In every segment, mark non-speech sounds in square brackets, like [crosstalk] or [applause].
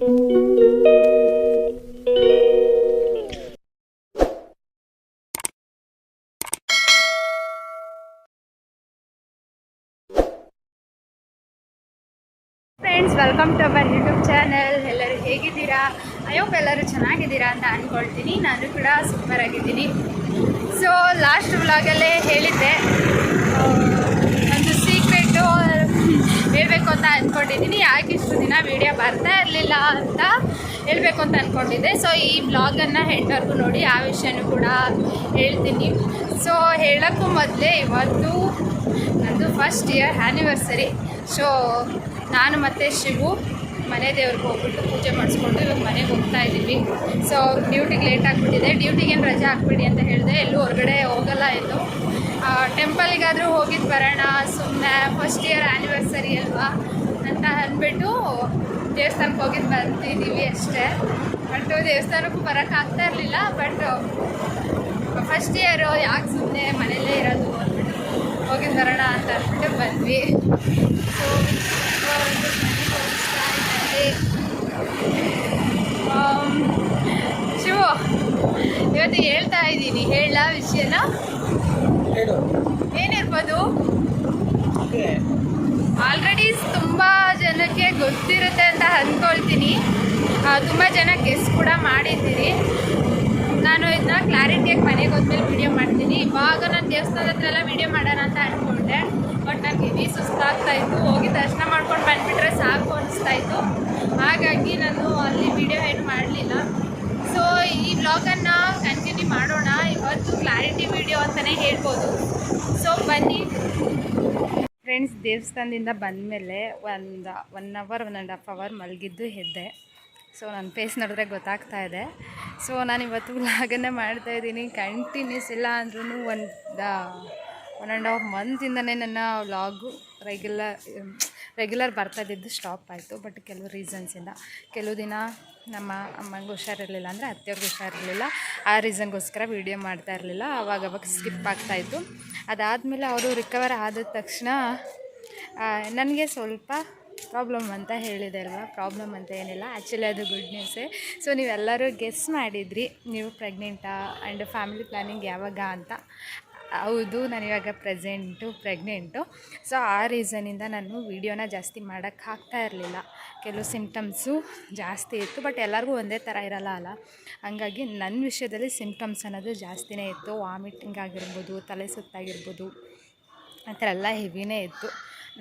Friends welcome to our YouTube channel ಎಲ್ಲರೂ ಹೇಗಿದ್ದೀರಾ? ಅಯ್ಯೋ ಎಲ್ಲರೂ ಚೆನ್ನಾಗಿದ್ದೀರಾ ಅಂತ ಅಂದ್ಕೊಳ್ತೀನಿ ನಾನು ಕೂಡ ಸೂಪರ್ ಆಗಿದ್ದೀನಿ ಸೊ ಲಾಸ್ಟ್ ವ್ಲಾಗಲ್ಲೇ ಹೇಳಿದ್ದೆ. ಹೇಳಬೇಕು ಅಂತ ಅಂದ್ಕೊಂಡಿದ್ದೀನಿ ಯಾಕೆ ಇಷ್ಟು ದಿನ ವೀಡಿಯೋ ಬರ್ತಾ ಇರಲಿಲ್ಲ ಅಂತ ಹೇಳಬೇಕು ಅಂತ ಅಂದ್ಕೊಂಡಿದ್ದೆ ಸೊ ಈ ಬ್ಲಾಗನ್ನು ಹೆಂಡರ್ಗೂ ನೋಡಿ ಆ ವಿಷಯನೂ ಕೂಡ ಹೇಳ್ತೀನಿ. ಸೊ ಹೇಳೋಕ್ಕೂ ಮೊದಲೇ ಇವತ್ತು ನಂದು ಫಸ್ಟ್ ಇಯರ್ ಆ್ಯನಿವರ್ಸರಿ ಸೊ ನಾನು ಮತ್ತು ಶಿವು. ಮನೆ ದೇವ್ರಿಗೆ ಹೋಗ್ಬಿಟ್ಟು ಪೂಜೆ ಮಾಡಿಸ್ಕೊಂಡು ಇವಾಗ ಮನೆಗೆ ಹೋಗ್ತಾ ಇದ್ದೀವಿ. ಸೊ ಡ್ಯೂಟಿಗೆ ಲೇಟ್ ಆಗಿಬಿಟ್ಟಿದೆ. ಡ್ಯೂಟಿಗೇನು ರಜೆ ಹಾಕ್ಬಿಡಿ ಅಂತ ಹೇಳಿದೆ. ಎಲ್ಲೂ ಹೊರಗಡೆ ಹೋಗಲ್ಲ ಎಂದು ಟೆಂಪಲ್ಗಾದರೂ ಹೋಗಿದ್ದು ಬರೋಣ. ಸುಮ್ಮನೆ ಫಸ್ಟ್ ಇಯರ್ ಆ್ಯನಿವರ್ಸರಿ ಅಲ್ವಾ ಅಂತ ಅಂದ್ಬಿಟ್ಟು ದೇವಸ್ಥಾನಕ್ಕೆ ಹೋಗಿದ್ದು ಬರ್ತಿದ್ದೀವಿ ಅಷ್ಟೇ. ಬಟ್ ದೇವಸ್ಥಾನಕ್ಕೂ ಬರೋಕ್ಕಾಗ್ತಾ ಇರಲಿಲ್ಲ. ಬಟ್ ಫಸ್ಟ್ ಇಯರು ಯಾಕೆ ಸುಮ್ಮನೆ ಮನೆಯಲ್ಲೇ ಇರೋದು ಅಂದ್ಬಿಟ್ಟು ಹೋಗಿದ್ದು ಬರೋಣ ಅಂತ ಅಂದ್ಬಿಟ್ಟು ಬಂದ್ವಿ. ಸೊ ಶಿವು ಇವತ್ತು ಹೇಳ್ತಾ ಇದ್ದೀನಿ ಹೇಳ ವಿಷಯನ. ಏನಿರ್ಬೋದು? ಆಲ್ರೆಡಿ ತುಂಬ ಜನಕ್ಕೆ ಗೊತ್ತಿರುತ್ತೆ ಅಂತ ಅಂದ್ಕೊಳ್ತೀನಿ ತುಂಬ ಜನ ಗೆಸ್ ಕೂಡ ಮಾಡಿದ್ದೀರಿ. ನಾನು ಇದನ್ನ ಕ್ಲಾರಿಟಿಯಾಗಿ ಮನೆಗೆ ಹೋದ್ಮೇಲೆ ವೀಡಿಯೋ ಮಾಡ್ತೀನಿ. ಇವಾಗ ನಾನು ದೇವಸ್ಥಾನದ ಹತ್ರ ಎಲ್ಲ ವೀಡಿಯೋ ಮಾಡೋಣ ಅಂತ ಅಂದ್ಕೊಂಡೆ ಬಟ್ ನನಗೆ ಇಡೀ ಸುಸ್ತಾಗ್ತಾಯಿತ್ತು ಹೋಗಿ ದರ್ಶನ ಮಾಡ್ಕೊಂಡು ಬಂದುಬಿಟ್ರೆ ಸಾಕು ಅನಿಸ್ತಾ ಇತ್ತು. ಹಾಗಾಗಿ ನಾನು ಅಲ್ಲಿ ವಿಡಿಯೋ ಏನು ಮಾಡಲಿಲ್ಲ. ಸೊ ಈ ವ್ಲಾಗನ್ನು ಕಂಟಿನ್ಯೂ ಮಾಡೋಣ. ಇವತ್ತು ಕ್ಲಾರಿಟಿ ವಿಡಿಯೋ ಅಂತಲೇ ಹೇಳ್ಬೋದು. ಸೊ ಬನ್ನಿ. ಫ್ರೆಂಡ್ಸ್ ದೇವಸ್ಥಾನದಿಂದ ಬಂದಮೇಲೆ ಒಂದು one hour one and half hour ಮಲಗಿದ್ದು ಎದ್ದೆ. ಸೊ ನನ್ನ ಫೇಸ್ ನೋಡಿದ್ರೆ ಗೊತ್ತಾಗ್ತಾ ಇದೆ. ಸೊ ನಾನು ಇವತ್ತು ವ್ಲಾಗನ್ನೇ ಮಾಡ್ತಾ ಇದ್ದೀನಿ. ಕಂಟಿನ್ಯೂಸ್ ಇಲ್ಲ ಅಂದ್ರೂ ಒಂದು ಒನ್ ಆ್ಯಂಡ್ ಹಾಫ್ ಮಂತಿಂದನೇ ನನ್ನ ವ್ಲಾಗು ರೆಗ್ಯುಲರ್ ರೆಗ್ಯುಲರ್ ಬರ್ತಾ ಇದ್ದಿದ್ದು ಸ್ಟಾಪ್ ಆಯಿತು ಬಟ್ ಕೆಲವು ರೀಸನ್ಸಿಂದ ಕೆಲವು ದಿನ ನಮ್ಮ ಅಮ್ಮಂಗೆ ಹುಷಾರಿರಲಿಲ್ಲ ಅಂದರೆ ಅತ್ತೆಯವ್ರಿಗೆ ಹುಷಾರಿರಲಿಲ್ಲ. ಆ ರೀಸನ್ಗೋಸ್ಕರ ವೀಡಿಯೋ ಮಾಡ್ತಾ ಇರಲಿಲ್ಲ ಅವಾಗ ಅವಾಗ ಸ್ಕಿಪ್ ಆಗ್ತಾಯಿತ್ತು ಅದಾದಮೇಲೆ ಅವರು ರಿಕವರ್ ಆದ ತಕ್ಷಣ ನನಗೆ ಸ್ವಲ್ಪ ಪ್ರಾಬ್ಲಮ್ ಅಂತ ಹೇಳಿದೆ ಅಲ್ವಾ? ಪ್ರಾಬ್ಲಮ್ ಅಂತ ಏನಿಲ್ಲ. ಆ್ಯಕ್ಚುಲಿ ಅದು ಗುಡ್ ನ್ಯೂಸೇ ಸೊ ನೀವೆಲ್ಲರೂ ಗೆಸ್ ಮಾಡಿದ್ರಿ, ನೀವು ಪ್ರೆಗ್ನೆಂಟಾ ಆ್ಯಂಡ್ ಫ್ಯಾಮಿಲಿ ಪ್ಲ್ಯಾನಿಂಗ್ ಯಾವಾಗ ಅಂತ. ಹೌದು, ನಾನು ಇವಾಗ ಪ್ರೆಸೆಂಟು ಪ್ರೆಗ್ನೆಂಟು ಸೊ ಆ ರೀಸನಿಂದ ನಾನು ವೀಡಿಯೋನ ಜಾಸ್ತಿ ಮಾಡೋಕ್ಕಾಗ್ತಾ ಇರಲಿಲ್ಲ. ಕೆಲವು ಸಿಂಪ್ಟಮ್ಸು ಜಾಸ್ತಿ ಇತ್ತು ಬಟ್ ಎಲ್ಲರಿಗೂ ಒಂದೇ ಥರ ಇರಲ್ಲ ಅಲ್ಲ. ಹಂಗಾಗಿ ನನ್ನ ವಿಷಯದಲ್ಲಿ ಸಿಂಪ್ಟಮ್ಸ್ ಅನ್ನೋದು ಜಾಸ್ತಿನೇ ಇತ್ತು. ವಾಮಿಟಿಂಗ್ ಆಗಿರ್ಬೋದು, ತಲೆ ಸುತ್ತಾಗಿರ್ಬೋದು, ಆ ಥರ ಎಲ್ಲ ಹೆವಿನೇ ಇತ್ತು.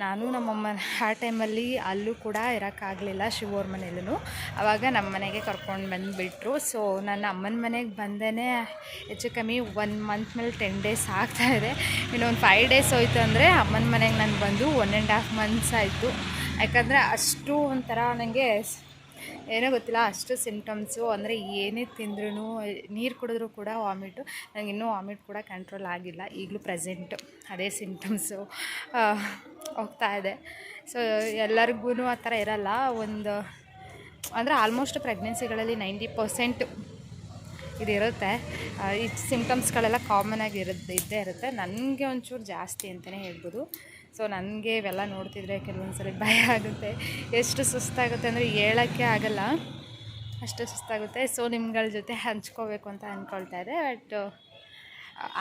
ನಾನು ನಮ್ಮಮ್ಮ ಆ ಟೈಮಲ್ಲಿ ಅಲ್ಲೂ ಕೂಡ ಇರೋಕ್ಕಾಗಲಿಲ್ಲ ಶಿವವ್ರ ಮನೇಲೂ ಆವಾಗ ನಮ್ಮ ಮನೆಗೆ ಕರ್ಕೊಂಡು ಬಂದುಬಿಟ್ರು. ಸೊ ನನ್ನ ಅಮ್ಮನ ಮನೆಗೆ ಬಂದೇ ಹೆಚ್ಚು ಕಮ್ಮಿ ಒನ್ ಮಂತ್ ಮೇಲೆ ಟೆನ್ ಡೇಸ್ ಆಗ್ತಾಯಿದೆ ಇನ್ನೊಂದು ಫೈವ್ ಡೇಸ್ ಹೋಯ್ತು ಅಂದರೆ ಅಮ್ಮನ ಮನೆಗೆ ನಾನು ಬಂದು ಒನ್ ಆ್ಯಂಡ್ ಹಾಫ್ ಮಂತ್ಸ್ ಆಯಿತು. ಯಾಕಂದರೆ ಅಷ್ಟು ಒಂಥರ ನನಗೆ ಏನೋ ಗೊತ್ತಿಲ್ಲ, ಅಷ್ಟು ಸಿಂಪ್ಟಮ್ಸು ಅಂದರೆ ಏನೇ ತಿಂದ್ರೂ ನೀರು ಕುಡಿದ್ರೂ ಕೂಡ ವಾಮಿಟು ನನಗೆ ಇನ್ನೂ ವಾಮಿಟ್ ಕೂಡ ಕಂಟ್ರೋಲ್ ಆಗಿಲ್ಲ, ಈಗಲೂ ಪ್ರೆಸೆಂಟು ಅದೇ ಸಿಂಪ್ಟಮ್ಸು ಹೋಗ್ತಾ ಇದೆ. ಸೊ ಎಲ್ಲರಿಗೂ ಆ ಥರ ಇರಲ್ಲ, ಒಂದು, ಅಂದರೆ ಆಲ್ಮೋಸ್ಟ್ ಪ್ರೆಗ್ನೆನ್ಸಿಗಳಲ್ಲಿ ನೈಂಟಿ ಪರ್ಸೆಂಟ್ ಇದಿರುತ್ತೆ. ಈ ಸಿಂಪ್ಟಮ್ಸ್ಗಳೆಲ್ಲ ಕಾಮನ್ ಆಗಿ ಇರುತ್ತೆ ಇದ್ದೇ ಇರುತ್ತೆ. ನನಗೆ ಒಂಚೂರು ಜಾಸ್ತಿ ಅಂತಲೇ ಹೇಳ್ಬೋದು. ಸೊ ನನಗೆ ಇವೆಲ್ಲ ನೋಡ್ತಿದ್ರೆ ಕೆಲವೊಂದು ಸಲ ಭಯ ಆಗುತ್ತೆ. ಎಷ್ಟು ಸುಸ್ತಾಗುತ್ತೆ ಅಂದರೆ ಹೇಳೋಕ್ಕೆ ಆಗಲ್ಲ. ಅಷ್ಟು ಸುಸ್ತಾಗುತ್ತೆ. ಸೊ ನಿಮ್ಗಳ ಜೊತೆ ಹಂಚ್ಕೋಬೇಕು ಅಂತ ಅಂದ್ಕೊಳ್ತಾ ಇದೆ. ಬಟ್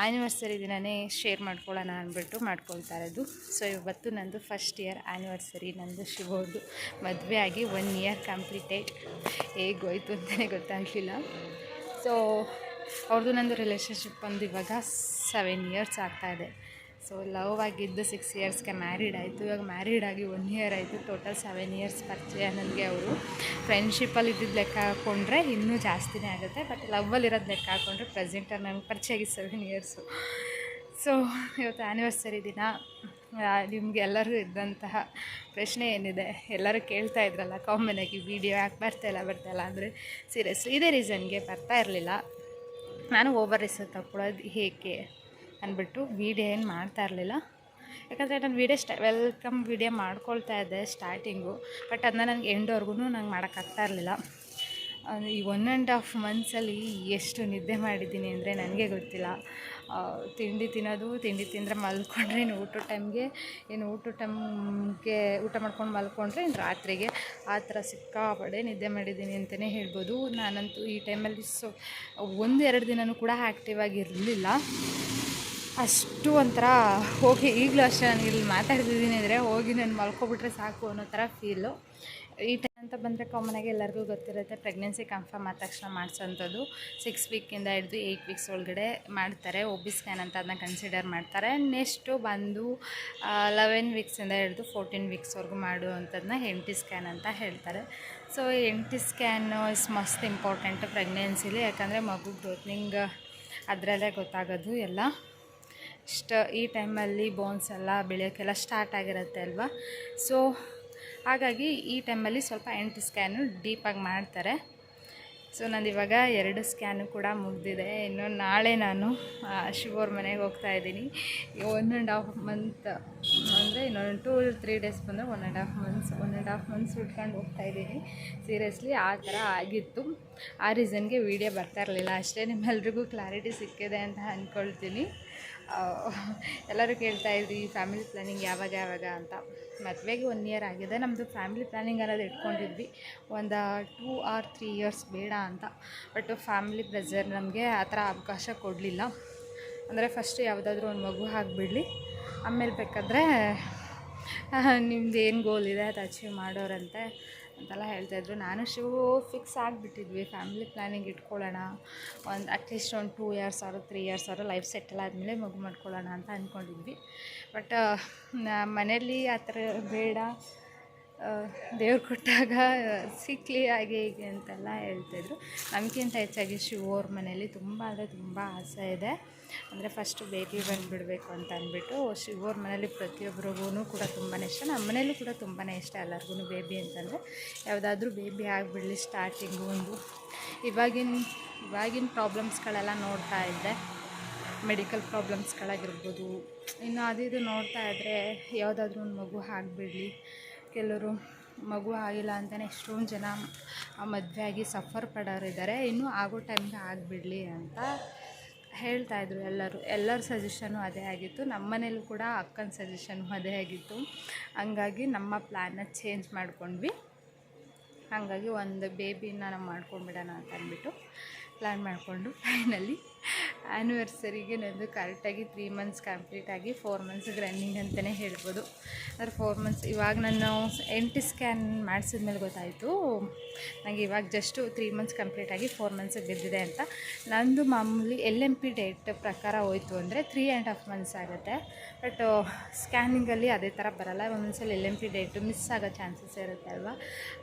ಆ್ಯನಿವರ್ಸರಿ ದಿನವೇ ಶೇರ್ ಮಾಡ್ಕೊಳ್ಳೋಣ ಅಂದ್ಬಿಟ್ಟು ಮಾಡ್ಕೊಳ್ತಾ ಇರೋದು. ಸೊ ಇವತ್ತು ನಂದು ಫಸ್ಟ್ ಇಯರ್ ಆ್ಯನಿವರ್ಸರಿ ನಂದು ಶಿವೋದು ಮದುವೆ ಆಗಿ ಒನ್ ಇಯರ್ ಕಂಪ್ಲೀಟೆಡ್ ಹೇಗೋಯ್ತು ಅಂತಲೇ ಗೊತ್ತಾಗಲಿಲ್ಲ. ಸೊ ಅವ್ರದ್ದು ನಂದು ರಿಲೇಷನ್ಶಿಪ್ ಒಂದು ಇವಾಗ ಸೆವೆನ್ ಇಯರ್ಸ್ ಆಗ್ತಾಯಿದೆ ಸೊ ಲವ್ ಆಗಿದ್ದು ಸಿಕ್ಸ್ ಇಯರ್ಸ್ಗೆ ಮ್ಯಾರಿಡ್ ಆಯಿತು. ಇವಾಗ ಮ್ಯಾರಿಡ್ ಆಗಿ ಒನ್ ಇಯರ್ ಆಯಿತು. ಟೋಟಲ್ ಸೆವೆನ್ ಇಯರ್ಸ್ ಪರಿಚಯ ನನಗೆ ಅವರು. ಫ್ರೆಂಡ್ಶಿಪ್ಪಲ್ಲಿ ಇದ್ದಿದ್ದು ಲೆಕ್ಕ ಹಾಕ್ಕೊಂಡ್ರೆ ಇನ್ನೂ ಜಾಸ್ತಿನೇ ಆಗುತ್ತೆ. ಬಟ್ ಲವ್ವಲ್ಲಿ ಇರೋದು ಲೆಕ್ಕ ಹಾಕ್ಕೊಂಡ್ರೆ ಪ್ರೆಸೆಂಟಾಗಿ ನನಗೆ ಪರಿಚಯ ಆಗಿ ಸೆವೆನ್ ಇಯರ್ಸು ಸೊ ಇವತ್ತು ಆ್ಯನಿವರ್ಸರಿ ದಿನ. ನಿಮಗೆ ಎಲ್ಲರೂ ಇದ್ದಂತಹ ಪ್ರಶ್ನೆ ಏನಿದೆ? ಎಲ್ಲರೂ ಕೇಳ್ತಾ ಇದ್ರಲ್ಲ ಕಾಮನ್ ಆಗಿ ವೀಡಿಯೋ ಯಾಕೆ ಬರ್ತಾಯಿಲ್ಲ ಬರ್ತಾಯಿಲ್ಲ ಅಂದರೆ ಸೀರಿಯಸ್ ಇದೇ ರೀಸನ್ಗೆ ಬರ್ತಾ ಇರಲಿಲ್ಲ. ನಾನು ಓವರ್ ರಿಸರ್ಚ್ ತಗೊಳ್ಳೋದು ಹೇಗೆ? ಅಂದ್ಬಿಟ್ಟು ವೀಡಿಯೋ ಏನು ಮಾಡ್ತಾ ಇರಲಿಲ್ಲ. ಯಾಕಂದರೆ ನಾನು ವೀಡಿಯೋ ಸ್ಟ, ವೆಲ್ಕಮ್ ವೀಡಿಯೋ ಮಾಡ್ಕೊಳ್ತಾ ಇದ್ದೆ ಸ್ಟಾರ್ಟಿಂಗು, ಬಟ್ ಅದನ್ನ ನನಗೆ ಎಂಡ್ವರೆಗೂ ನಂಗೆ ಮಾಡೋಕ್ಕಾಗ್ತಾ ಇರಲಿಲ್ಲ. ಈ ಒನ್ ಆ್ಯಂಡ್ ಹಾಫ್ ಮಂತ್ಸಲ್ಲಿ ಎಷ್ಟು ನಿದ್ದೆ ಮಾಡಿದ್ದೀನಿ ಅಂದರೆ ನನಗೆ ಗೊತ್ತಿಲ್ಲ. ತಿಂಡಿ ತಿನ್ನೋದು, ತಿಂಡಿ ತಿಂದರೆ ಮಲ್ಕೊಂಡ್ರೆ ಇನ್ನು ಊಟ ಟೈಮ್ಗೆ, ಇನ್ನು ಊಟ ಟೈಮ್ಗೆ ಊಟ ಮಾಡ್ಕೊಂಡು ಮಲ್ಕೊಂಡ್ರೆ ಇನ್ನು ರಾತ್ರಿಗೆ ಆ ಥರ ಸಿಕ್ಕಾಪಡೆ ನಿದ್ದೆ ಮಾಡಿದ್ದೀನಿ ಅಂತಲೇ ಹೇಳ್ಬೋದು. ನಾನಂತೂ ಈ ಟೈಮಲ್ಲಿ ಸೊ ಒಂದು ಎರಡು ದಿನವೂ ಕೂಡ ಆ್ಯಕ್ಟಿವ್ ಆಗಿರಲಿಲ್ಲ. ಅಷ್ಟು ಒಂಥರ ಹೋಗಿ ಈಗಲೂ ಅಷ್ಟೇ ನಾನು ಇಲ್ಲಿ ಮಾತಾಡ್ತಿದ್ದೀನಿ ಅಂದರೆ ಹೋಗಿ ನಾನು ಮಲ್ಕೊಬಿಟ್ರೆ ಸಾಕು ಅನ್ನೋ ಥರ ಫೀಲು. ಈ ಟೈಮ್ ಅಂತ ಬಂದರೆ ಕಾಮನಾಗಿ ಎಲ್ಲರಿಗೂ ಗೊತ್ತಿರುತ್ತೆ ಪ್ರೆಗ್ನೆನ್ಸಿ ಕನ್ಫರ್ಮ್ ಆದ ತಕ್ಷಣ ಮಾಡಿಸೋಂಥದ್ದು. ಸಿಕ್ಸ್ ವೀಕಿಂದ ಹಿಡಿದು ಏಯ್ಟ್ ವೀಕ್ಸ್ ಒಳಗಡೆ ಮಾಡ್ತಾರೆ ಒಬ್ಬಿ ಸ್ಕ್ಯಾನ್ ಅಂತ ಅದನ್ನ ಕನ್ಸಿಡರ್ ಮಾಡ್ತಾರೆ. ನೆಕ್ಸ್ಟು ಬಂದು ಲೆವೆನ್ ವೀಕ್ಸಿಂದ ಹಿಡಿದು ಫೋರ್ಟೀನ್ ವೀಕ್ಸ್ವರೆಗೂ ಮಾಡುವಂಥದ್ದನ್ನ ಟಿ ಸ್ಕ್ಯಾನ್ ಅಂತ ಹೇಳ್ತಾರೆ. So M T scan is ಮಸ್ತ್ ಇಂಪಾರ್ಟೆಂಟ್ ಪ್ರೆಗ್ನೆನ್ಸಿಲಿ ಯಾಕಂದರೆ ಮಗು ಗ್ರೋತ್ನಿಂಗ್ ಅದರಲ್ಲೇ ಗೊತ್ತಾಗೋದು ಎಲ್ಲ. ಇಷ್ಟ ಈ ಟೈಮಲ್ಲಿ ಬೋನ್ಸ್ ಎಲ್ಲ ಬೆಳೆಯೋಕ್ಕೆಲ್ಲ ಸ್ಟಾರ್ಟ್ ಆಗಿರುತ್ತೆ ಅಲ್ವಾ? ಸೊ ಹಾಗಾಗಿ ಈ ಟೈಮಲ್ಲಿ ಸ್ವಲ್ಪ ಎಂಟು ಸ್ಕ್ಯಾನು ಡೀಪಾಗಿ ಮಾಡ್ತಾರೆ. ಸೊ ನಾನು ಇವಾಗ ಎರಡು ಸ್ಕ್ಯಾನು ಕೂಡ ಮುಗಿದಿದೆ. ಇನ್ನು ನಾಳೆ ನಾನು ಶಿವೋರ್ ಮನೆಗೆ ಹೋಗ್ತಾ ಇದ್ದೀನಿ. ಒನ್ ಆ್ಯಂಡ್ ಹಾಫ್ ಮಂತ್ ಅಂದರೆ ಇನ್ನೊಂದು ಟೂ ತ್ರೀ ಡೇಸ್ ಬಂದರೆ one and half months one and half months ಉಟ್ಕೊಂಡು ಹೋಗ್ತಾ ಇದ್ದೀನಿ. ಸೀರಿಯಸ್ಲಿ ಆ ಥರ ಆಗಿತ್ತು. ಆ ರೀಸನ್ಗೆ ವೀಡಿಯೋ ಬರ್ತಾ ಇರಲಿಲ್ಲ. ಅಷ್ಟೇ ನಿಮ್ಮೆಲ್ರಿಗೂ ಕ್ಲಾರಿಟಿ ಸಿಕ್ಕಿದೆ ಅಂತ ಅಂದ್ಕೊಳ್ತೀನಿ. ಎಲ್ಲರೂ ಕೇಳ್ತಾ ಇದ್ರಿ ಫ್ಯಾಮಿಲಿ ಪ್ಲ್ಯಾನಿಂಗ್ ಯಾವಾಗ ಯಾವಾಗ ಅಂತ. ಮದುವೆಗೆ ಒನ್ ಇಯರ್ ಆಗಿದೆ. ನಮ್ಮದು ಫ್ಯಾಮಿಲಿ ಪ್ಲ್ಯಾನಿಂಗ್ ಅನ್ನೋದು ಇಟ್ಕೊಂಡಿದ್ವಿ. ಒಂದು ಟೂ ಆರ್ ತ್ರೀ ಇಯರ್ಸ್ ಬೇಡ ಅಂತ. ಬಟ್ ಫ್ಯಾಮಿಲಿ ಪ್ರೆಸರ್ ನಮಗೆ ಆ ಥರ ಅವಕಾಶ ಕೊಡಲಿಲ್ಲ. ಅಂದರೆ ಫಸ್ಟ್ ಯಾವುದಾದ್ರೂ ಒಂದು ಮಗು ಹಾಕಿಬಿಡಲಿ ಆಮೇಲೆ ಬೇಕಾದರೆ ನಿಮ್ದು ಏನು ಗೋಲ್ ಇದೆ ಅದು ಅಚೀವ್ ಮಾಡೋರಂತೆ. ಅಂತೆಲ್ಲ ಹೇಳ್ತಾಯಿದ್ರು ನಾನು ಶಿವು ಫಿಕ್ಸ್ ಆಗಿಬಿಟ್ಟಿದ್ವಿ. ಫ್ಯಾಮಿಲಿ ಪ್ಲ್ಯಾನಿಂಗ್ ಇಟ್ಕೊಳ್ಳೋಣ. ಒಂದು ಅಟ್ಲೀಸ್ಟ್ ಒಂದು ಟೂ ಇಯರ್ಸ್ ಆರು ತ್ರೀ ಇಯರ್ಸ್ ಆರು ಲೈಫ್ ಸೆಟಲ್ ಆದಮೇಲೆ ಮಗು ಮಾಡ್ಕೊಳ್ಳೋಣ ಅಂತ ಅಂದ್ಕೊಂಡಿದ್ವಿ ಬಟ್ ಮನೇಲಿ ಆ ಥರ ಬೇಡ. ದೇವ್ರು ಕೊಟ್ಟಾಗ ಸಿಕ್ಕಲಿ ಹಾಗೆ ಹೀಗೆ ಅಂತೆಲ್ಲ ಹೇಳ್ತಾಯಿದ್ರು ನಮಗಿಂತ ಹೆಚ್ಚಾಗಿ ಶಿವ ಅವ್ರ ಮನೇಲಿ ತುಂಬ ಅಂದರೆ ತುಂಬ ಆಸೆ ಇದೆ. ಅಂದರೆ ಫಸ್ಟು ಬೇಬಿ ಬಂದುಬಿಡಬೇಕು ಅಂತ ಅಂದ್ಬಿಟ್ಟು ಶಿವ ಅವ್ರ ಮನೇಲಿ ಪ್ರತಿಯೊಬ್ಬರಿಗೂ ಕೂಡ ತುಂಬಾ ಇಷ್ಟ. ನಮ್ಮ ಮನೇಲೂ ಕೂಡ ತುಂಬಾ ಇಷ್ಟ ಎಲ್ಲರಿಗೂ ಬೇಬಿ ಅಂತಂದರೆ. ಯಾವುದಾದ್ರೂ ಬೇಬಿ ಆಗಿಬಿಡಲಿ ಸ್ಟಾರ್ಟಿಂಗು ಒಂದು. ಇವಾಗಿನ ಇವಾಗಿನ ಪ್ರಾಬ್ಲಮ್ಸ್ಗಳೆಲ್ಲ ನೋಡ್ತಾ ಇದ್ದೆ ಮೆಡಿಕಲ್ ಪ್ರಾಬ್ಲಮ್ಸ್ಗಳಾಗಿರ್ಬೋದು. ಇನ್ನು ಅದು ಇದು ನೋಡ್ತಾ ಇದ್ದರೆ ಯಾವುದಾದ್ರೂ ಒಂದು ಮಗು ಆಗಿಬಿಡಲಿ. ಕೆಲವರು ಮಗು ಆಗಿಲ್ಲ ಅಂತಲೇ ಎಷ್ಟೊಂದು ಜನ ಮದುವೆ ಆಗಿ ಸಫರ್ ಪಡೋರಿದ್ದಾರೆ. ಇನ್ನೂ ಆಗೋ ಟೈಮ್ಗೆ ಆಗಿಬಿಡಲಿ ಅಂತ ಹೇಳ್ತಾಯಿದ್ರು ಎಲ್ಲರೂ. ಎಲ್ಲರ ಸಜೆಷನು ಅದೇ ಆಗಿತ್ತು. ನಮ್ಮ ಮನೇಲೂ ಕೂಡ ಅಕ್ಕನ ಸಜೆಷನು ಅದೇ ಆಗಿತ್ತು. ಹಂಗಾಗಿ ನಮ್ಮ ಪ್ಲ್ಯಾನ್ನ ಚೇಂಜ್ ಮಾಡ್ಕೊಂಡ್ವಿ. ಹಾಗಾಗಿ ಒಂದು ಬೇಬಿನ ನಾವು ಮಾಡ್ಕೊಂಡ್ಬಿಡೋಣ ಅಂತ ಅಂದ್ಬಿಟ್ಟು ಪ್ಲ್ಯಾನ್ ಮಾಡಿಕೊಂಡು ಫೈನಲಿ ಆ್ಯನಿವರ್ಸರಿಗೆ ನಂದು ಕರೆಕ್ಟಾಗಿ ತ್ರೀ ಮಂತ್ಸ್ ಕಂಪ್ಲೀಟ್ ಆಗಿ ಫೋರ್ ಮಂತ್ಸ್ಗೆ ರನ್ನಿಂಗ್ ಅಂತಲೇ ಹೇಳ್ಬೋದು. ಅದ್ರ ಫೋರ್ ಮಂತ್ಸ್ ಇವಾಗ ನಾನು ಎಂಟಿ ಸ್ಕ್ಯಾನ್ ಮಾಡಿಸಿದ ಮೇಲೆ ಗೊತ್ತಾಯಿತು. ನನಗೆ ಇವಾಗ ಜಸ್ಟು ತ್ರೀ ಮಂತ್ಸ್ ಕಂಪ್ಲೀಟ್ ಆಗಿ ಫೋರ್ ಮಂತ್ಸಿಗೆ ಬಿದ್ದಿದೆ ಅಂತ. ನಂದು ಮಾಮೂಲಿ ಎಲ್ ಎಂ ಪಿ ಡೇಟ್ ಪ್ರಕಾರ ಹೋಯಿತು ಅಂದರೆ ತ್ರೀ ಆ್ಯಂಡ್ ಹಾಫ್ ಮಂತ್ಸ್ ಆಗುತ್ತೆ. ಬಟ್ ಸ್ಕ್ಯಾನಿಂಗಲ್ಲಿ ಅದೇ ಥರ ಬರಲ್ಲ. ಒಂದೊಂದ್ಸಲ L M P date miss ಆಗೋ ಚಾನ್ಸಸ್ ಇರುತ್ತೆ ಅಲ್ವಾ?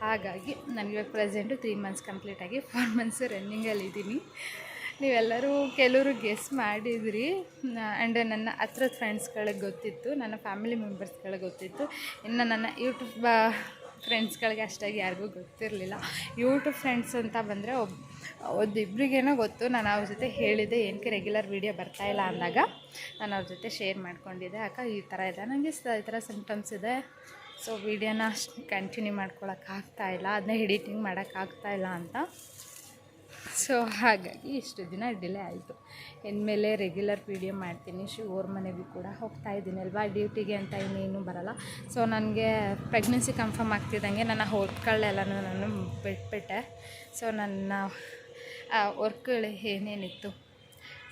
ಹಾಗಾಗಿ ನನಗೆ ಪ್ರೆಸೆಂಟು ತ್ರೀ ಮಂತ್ಸ್ ಕಂಪ್ಲೀಟ್ ಆಗಿ ಫೋರ್ ಮಂತ್ಸ್ ರನ್ನಿಂಗಲ್ಲಿ ಇದ್ದೀನಿ. ನೀವೆಲ್ಲರೂ ಕೆಲವರು ಗೆಸ್ ಮಾಡಿದ್ರಿ. ಆ್ಯಂಡ್ ನನ್ನ ಹತ್ರದ ಫ್ರೆಂಡ್ಸ್ಗಳಿಗೆ ಗೊತ್ತಿತ್ತು, ನನ್ನ ಫ್ಯಾಮಿಲಿ ಮೆಂಬರ್ಸ್ಗಳಿಗೆ ಗೊತ್ತಿತ್ತು. ಇನ್ನು ನನ್ನ ಯೂಟ್ಯೂಬ್ ಫ್ರೆಂಡ್ಸ್ಗಳಿಗೆ ಅಷ್ಟಾಗಿ ಯಾರಿಗೂ ಗೊತ್ತಿರಲಿಲ್ಲ. ಯೂಟ್ಯೂಬ್ ಫ್ರೆಂಡ್ಸ್ ಅಂತ ಬಂದರೆ ಒಬ್ಬ ಒಂದಿಬ್ರಿಗೇನೋ ಗೊತ್ತು, ನಾನು ಅವ್ರ ಜೊತೆ ಹೇಳಿದೆ ಏನಕ್ಕೆ ರೆಗ್ಯುಲರ್ ವೀಡಿಯೋ ಬರ್ತಾಯಿಲ್ಲ ಅಂದಾಗ ನಾನು ಅವ್ರ ಜೊತೆ ಶೇರ್ ಮಾಡ್ಕೊಂಡಿದ್ದೆ. ಅಕ್ಕ, ಈ ಥರ ಇದೆ ನನಗೆ ಈ ಥರ ಸಿಂಪ್ಟಮ್ಸ್ ಇದೆ. ಸೊ ವೀಡಿಯೋನ ಕಂಟಿನ್ಯೂ ಮಾಡ್ಕೊಳಕ್ಕಾಗ್ತಾಯಿಲ್ಲ ಅದನ್ನ ಎಡಿಟಿಂಗ್ ಮಾಡೋಕ್ಕಾಗ್ತಾಯಿಲ್ಲ ಅಂತ. ಸೊ ಹಾಗಾಗಿ ಇಷ್ಟು ದಿನ ಡಿಲೇ ಆಯಿತು. ಇನ್ಮೇಲೆ ರೆಗ್ಯುಲರ್ ವಿಡಿಯೋ ಮಾಡ್ತೀನಿ. ಶಿವೋರ್ ಮನೆಗೂ ಕೂಡ ಹೋಗ್ತಾ ಇದ್ದೀನಿ ಅಲ್ವಾ? ಡ್ಯೂಟಿಗೆ ಅಂತ ಇನ್ನೇನು ಬರಲ್ಲ. ಸೊ ನನಗೆ ಪ್ರೆಗ್ನೆನ್ಸಿ ಕನ್ಫರ್ಮ್ ಆಗ್ತಿದ್ದಂಗೆ ನನ್ನ ವರ್ಕ್ಗಳೆಲ್ಲನೂ ನಾನು ಬಿಟ್ಬಿಟ್ಟೆ. ಸೊ ನನ್ನ ವರ್ಕ್ಗಳು ಏನೇನಿತ್ತು?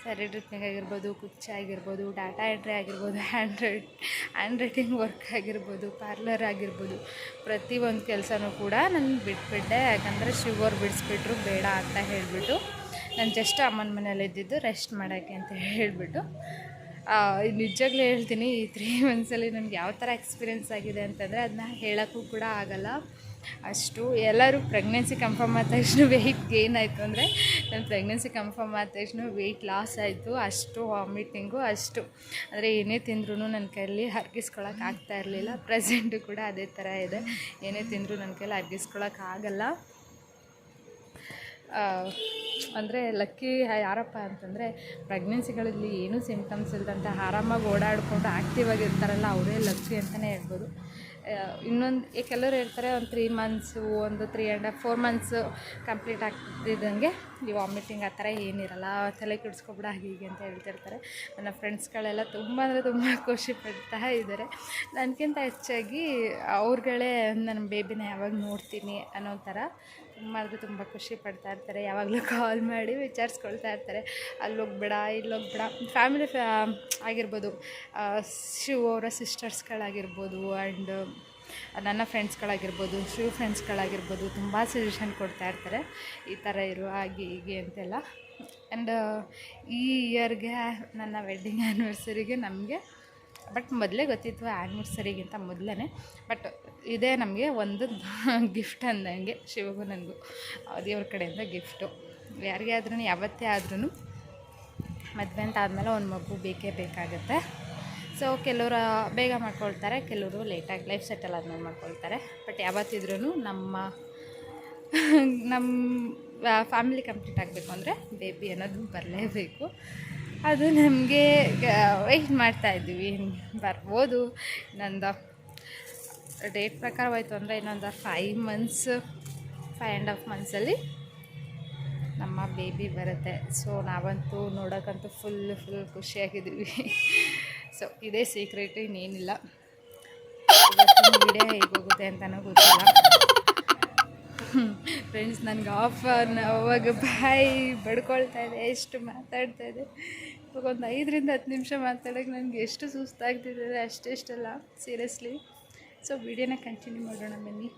ಸ್ಯಾರಿ ಡ್ರಿಪ್ಪಿಂಗ್ ಆಗಿರ್ಬೋದು ಕುಚ್ಚ ಆಗಿರ್ಬೋದು ಡಾಟಾ ಎಂಟ್ರಿ ಆಗಿರ್ಬೋದು hand write hand writing work ಆಗಿರ್ಬೋದು ಪಾರ್ಲರ್ ಆಗಿರ್ಬೋದು. ಪ್ರತಿಯೊಂದು ಕೆಲಸನೂ ಕೂಡ ನಾನು ಬಿಟ್ಬಿಟ್ಟೆ. ಯಾಕಂದರೆ ಶುಗರ್ ಬಿಡಿಸ್ಬಿಟ್ರು, ಬೇಡ ಅಂತ ಹೇಳಿಬಿಟ್ಟು ನಾನು ಜಸ್ಟ್ ಅಮ್ಮನ ಮನೇಲಿ ಇದ್ದಿದ್ದು ರೆಸ್ಟ್ ಮಾಡೋಕ್ಕೆ ಅಂತ ಹೇಳಿಬಿಟ್ಟು. ನಿಜವಾಗ್ಲೂ ಹೇಳ್ತೀನಿ, ಈ ತ್ರೀ ಮಂತ್ಸಲ್ಲಿ ನನಗೆ ಯಾವ ಥರ ಎಕ್ಸ್ಪೀರಿಯೆನ್ಸ್ ಆಗಿದೆ ಅಂತಂದರೆ ಅದನ್ನ ಹೇಳೋಕ್ಕೂ ಕೂಡ ಆಗಲ್ಲ. ಅಷ್ಟು ಎಲ್ಲರೂ ಪ್ರೆಗ್ನೆನ್ಸಿ ಕನ್ಫರ್ಮ್ ಆದ ತಕ್ಷಣ ವೆಯ್ಟ್ ಗೇನ್ ಆಯಿತು ಅಂದರೆ ನನ್ನ ಪ್ರೆಗ್ನೆನ್ಸಿ ಕನ್ಫರ್ಮ್ ಆದ ತಕ್ಷಣ ವೆಯ್ಟ್ ಲಾಸ್ ಆಯಿತು. ಅಷ್ಟು ವಾಮಿಟಿಂಗು ಅಷ್ಟು. ಅಂದರೆ ಏನೇ ತಿಂದ್ರೂ ನನ್ನ ಕೈಯಲ್ಲಿ ಹರ್ಗಿಸ್ಕೊಳಕ್ಕೆ ಆಗ್ತಾ ಇರಲಿಲ್ಲ. ಪ್ರೆಸೆಂಟು ಕೂಡ ಅದೇ ಥರ ಇದೆ. ಏನೇ ತಿಂದರೂ ನನ್ನ ಕೈಯಲ್ಲಿ ಹರ್ಗಿಸ್ಕೊಳಕ್ಕೆ ಆಗಲ್ಲ. ಅಂದರೆ ಲಕ್ಕಿ ಯಾರಪ್ಪ ಅಂತಂದರೆ ಪ್ರೆಗ್ನೆನ್ಸಿಗಳಲ್ಲಿ ಏನೂ ಸಿಂಪ್ಟಮ್ಸ್ ಇಲ್ಲದಂತೆ ಆರಾಮಾಗಿ ಓಡಾಡಿಕೊಂಡು ಆ್ಯಕ್ಟಿವ್ ಆಗಿರ್ತಾರಲ್ಲ, ಅವರೇ ಲಕ್ಕಿ ಅಂತಲೇ ಹೇಳ್ಬೋದು. ಇನ್ನೊಂದು ಕೆಲವರು ಹೇಳ್ತಾರೆ ಒಂದು ತ್ರೀ ಮಂತ್ಸು ಒಂದು three and half four months complete ಆಗ್ತಿದ್ದಂಗೆ ಈ ವಾಮಿಟಿಂಗ್ ಆ ಥರ ಏನಿರಲ್ಲ. ತಲೆ ಕೆಡಿಸ್ಕೊಬಿಡ ಹಾಗೆ ಅಂತ ಹೇಳ್ತಿರ್ತಾರೆ. ನನ್ನ ಫ್ರೆಂಡ್ಸ್ಗಳೆಲ್ಲ ತುಂಬ ಅಂದರೆ ತುಂಬ [laughs] ಖುಷಿ ಪಡ್ತಾ ಇದ್ದಾರೆ. ನನಗಿಂತ ಹೆಚ್ಚಾಗಿ ಅವ್ರುಗಳೇ ನನ್ನ ಬೇಬಿನ ಯಾವಾಗ ನೋಡ್ತೀನಿ ಅನ್ನೋ ಥರ ಅಂದರೆ ತುಂಬ ಖುಷಿ ಪಡ್ತಾ ಇರ್ತಾರೆ. ಯಾವಾಗಲೂ ಕಾಲ್ ಮಾಡಿ ವಿಚಾರಿಸ್ಕೊಳ್ತಾ ಇರ್ತಾರೆ. ಅಲ್ಲಿ ಹೋಗ್ಬೇಡ, ಇಲ್ಲಿ ಹೋಗ್ಬೇಡ. ಫ್ಯಾಮಿಲಿ ಫ್ಯಾ ಆಗಿರ್ಬೋದು ಶಿವ್ ಅವರ ಸಿಸ್ಟರ್ಸ್ಗಳಾಗಿರ್ಬೋದು ಆ್ಯಂಡ್ ನನ್ನ ಫ್ರೆಂಡ್ಸ್ಗಳಾಗಿರ್ಬೋದು ಶಿವ್ ಫ್ರೆಂಡ್ಸ್ಗಳಾಗಿರ್ಬೋದು ತುಂಬ ಸಜೆಷನ್ ಕೊಡ್ತಾ ಇರ್ತಾರೆ. ಈ ಥರ ಇರು, ಹಾಗೆ ಹೀಗೆ ಅಂತೆಲ್ಲ. ಆ್ಯಂಡ್ ಈ ಇಯರ್ಗೆ ನನ್ನ ವೆಡ್ಡಿಂಗ್ ಆ್ಯನಿವರ್ಸರಿಗೆ ನಮಗೆ ಬಟ್ ಮೊದಲೇ ಗೊತ್ತಿತ್ತು ಆ್ಯನಿವರ್ಸರಿಗಿಂತ ಮೊದಲೇ ಬಟ್ ಇದೇ ನಮಗೆ ಒಂದು [laughs] ಗಿಫ್ಟ್ ಅಂದಂಗೆ ಶಿವಗೂ ನನಗೂ ದೇವ್ರ ಕಡೆಯಿಂದ ಗಿಫ್ಟು ಯಾರಿಗೇ ಆದ್ರೂ ಯಾವತ್ತೇ ಆದ್ರೂ ಮದುವೆ ಅಂತ ಆದಮೇಲೆ ಒಂದು ಮಗು ಬೇಕೇ ಬೇಕಾಗುತ್ತೆ. ಸೊ ಕೆಲವರು ಬೇಗ ಮಾಡ್ಕೊಳ್ತಾರೆ, ಕೆಲವರು ಲೇಟಾಗಿ ಲೈಫ್ ಸೆಟಲ್ ಆದಮೇಲೆ ಮಾಡ್ಕೊಳ್ತಾರೆ. ಬಟ್ ಯಾವತ್ತಿದ್ರೂ ನಮ್ಮ ನಮ್ಮ ಫ್ಯಾಮಿಲಿ ಕಂಪ್ಲೀಟ್ ಆಗಬೇಕು ಅಂದರೆ ಬೇಬಿ ಅನ್ನೋದು ಬರಲೇಬೇಕು. ಅದು ನಮಗೆ ವೆಯ್ಟ್ ಮಾಡ್ತಾ ಇದ್ದೀವಿ ಬರ್ಬೋದು. ಇನ್ನೊಂದು ಡೇಟ್ ಪ್ರಕಾರ ಹೋಯ್ತು ಅಂದರೆ ಇನ್ನೊಂದು five months five and half ಮಂತ್ಸಲ್ಲಿ ನಮ್ಮ ಬೇಬಿ ಬರುತ್ತೆ. ಸೊ ನಾವಂತೂ ನೋಡೋಕ್ಕಂತೂ ಫುಲ್ ಫುಲ್ ಖುಷಿಯಾಗಿದ್ದೀವಿ. ಸೊ ಇದೇ ಸೀಕ್ರೆಟ್ ಇನ್ನೇನಿಲ್ಲ. ವಿಡಿಯೋ ಹೇಗೆ ಹೋಗುತ್ತೆ ಅಂತಲೂ ಗೊತ್ತಿಲ್ಲ. ಫ್ರೆಂಡ್ಸ್ ನನಗೆ ಆಫ್ ಅವಾಗ ಬಾಯಿ ಬಡ್ಕೊಳ್ತಾ ಇದೆ, ಎಷ್ಟು ಮಾತಾಡ್ತಾ ಇದೆ. ಇವಾಗ ಒಂದು ಐದರಿಂದ ಹತ್ತು ನಿಮಿಷ ಮಾತಾಡೋಕ್ಕೆ ನನಗೆ ಎಷ್ಟು ಸುಸ್ತಾಗ್ತಿದೆ ಅಷ್ಟೆಷ್ಟಲ್ಲ ಸೀರಿಯಸ್ಲಿ ಸೊ ವಿಡಿಯೋನ ಕಂಟಿನ್ಯೂ ಮಾಡೋಣ ಬನ್ನಿ.